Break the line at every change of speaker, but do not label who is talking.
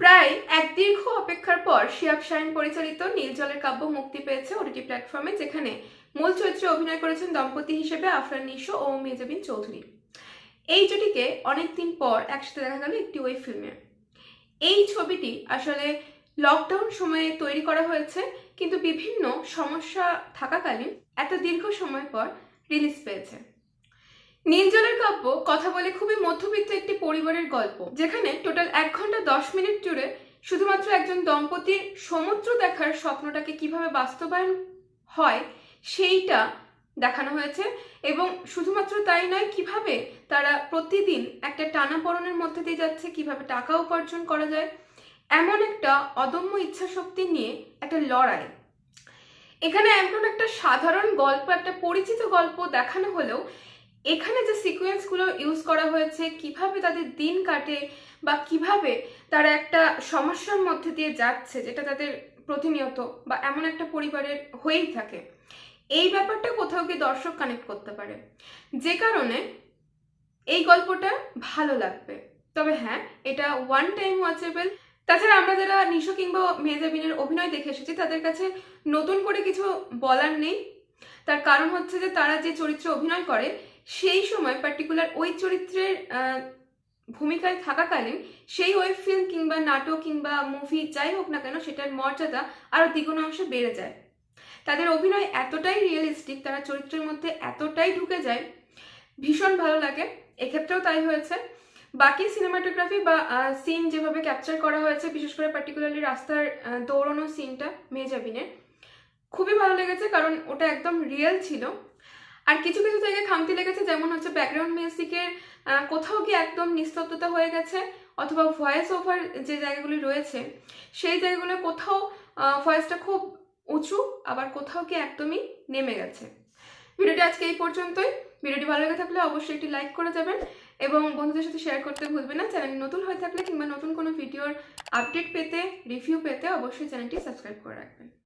প্রায় এক দীর্ঘ অপেক্ষার পর শিয়াব শাহিন পরিচালিত নীল জলের কাব্য মুক্তি পেয়েছে ওটিটি প্ল্যাটফর্মে, যেখানে মূল চরিত্রে অভিনয় করেছেন দম্পতি হিসেবে আফরান নিশো ও মেজাবিন চৌধুরী। এই জুটিকে অনেকদিন পর একসাথে দেখা গেল একটি ওয়েব ফিল্মে। এই ছবিটি আসলে লকডাউন সময়ে তৈরি করা হয়েছে, কিন্তু বিভিন্ন সমস্যা থাকাকালীন এত দীর্ঘ সময় পর রিলিজ পেয়েছে। নীল জলের কাব্য কথা বলে খুবই মধ্যবিত্ত একটি পরিবারের গল্প, যেখানে টোটাল এক ঘণ্টা দশ মিনিট জুড়ে শুধুমাত্র একজন দম্পতির সমুদ্র দেখার স্বপ্নটাকে কীভাবে বাস্তবায়ন হয় সেইটা দেখানো হয়েছে এবং শুধুমাত্র তাই নয়, কীভাবে তারা প্রতিদিন একটা টানাপড়নের মধ্যে দিয়ে যাচ্ছে, কীভাবে টাকা উপার্জন করা যায়, এমন একটা অদম্য ইচ্ছা শক্তি নিয়ে একটা লড়াই। এখানে এমন একটা সাধারণ গল্প, একটা পরিচিত গল্প দেখানো হলেও এখানে যে সিকোয়েন্সগুলো ইউজ করা হয়েছে, কীভাবে তাদের দিন কাটে বা কীভাবে তারা একটা সমস্যার মধ্যে দিয়ে যাচ্ছে যেটা তাদের প্রতিনিয়ত বা এমন একটা পরিবারের হয়েই থাকে, এই ব্যাপারটা কোথাও গিয়ে দর্শক কানেক্ট করতে পারে। যে কারণে এই গল্পটা ভালো লাগবে। তবে হ্যাঁ এটা ওয়ান টাইম ওয়াচেবল তাছাড়া আমরা যারা নিশো কিংবা মেজাবিনের অভিনয় দেখে এসেছি, তাদের কাছে নতুন করে কিছু বলার নেই। তার কারণ হচ্ছে যে তারা যে চরিত্রে অভিনয় করে সেই সময় পার্টিকুলার ওই চরিত্রের ভূমিকায় থাকাকালীন সেই ওয়েব ফিল্ম কিংবা নাটক কিংবা মুভি যাই হোক না কেন সেটার মর্যাদা আরও দ্বিগুণ অংশে বেড়ে যায়। তাদের অভিনয় এতটাই রিয়েলিস্টিক তারা চরিত্রের মধ্যে এতটাই ঢুকে যায়, ভীষণ ভালো লাগে। এক্ষেত্রেও তাই হয়েছে। বাকি সিনেমাটোগ্রাফি বা সিন যেভাবে ক্যাপচার করা হয়েছে, বিশেষ করে পার্টিকুলারলি রাস্তার দৌড়ানো সিনটা মেজাবিনের খুবই ভালো লেগেছে কারণ ওটা একদম রিয়েল ছিল। আর কিছু কিছু জায়গায় খামতি লেগেছে, যেমন হচ্ছে ব্যাকগ্রাউন্ড মিউজিকের কোথাও গিয়ে একদম নিস্তব্ধতা হয়ে গেছে অথবা ভয়েস ওভার যে জায়গাগুলি রয়েছে, সেই জায়গাগুলো কোথাও ভয়েসটা খুব উঁচু, আবার কোথাও গিয়ে একদমই নেমে গেছে। ভিডিওটি আজকে এই পর্যন্তই। ভিডিওটি ভালো লেগে থাকলে অবশ্যই একটি লাইক করে যাবেন এবং বন্ধুদের সাথে শেয়ার করতে ভুলবেন না। চ্যানেল নতুন হয়ে থাকলে কিংবা নতুন কোনো ভিডিওর আপডেট পেতে রিভিউ পেতে অবশ্যই চ্যানেলটি সাবস্ক্রাইব করে রাখবেন।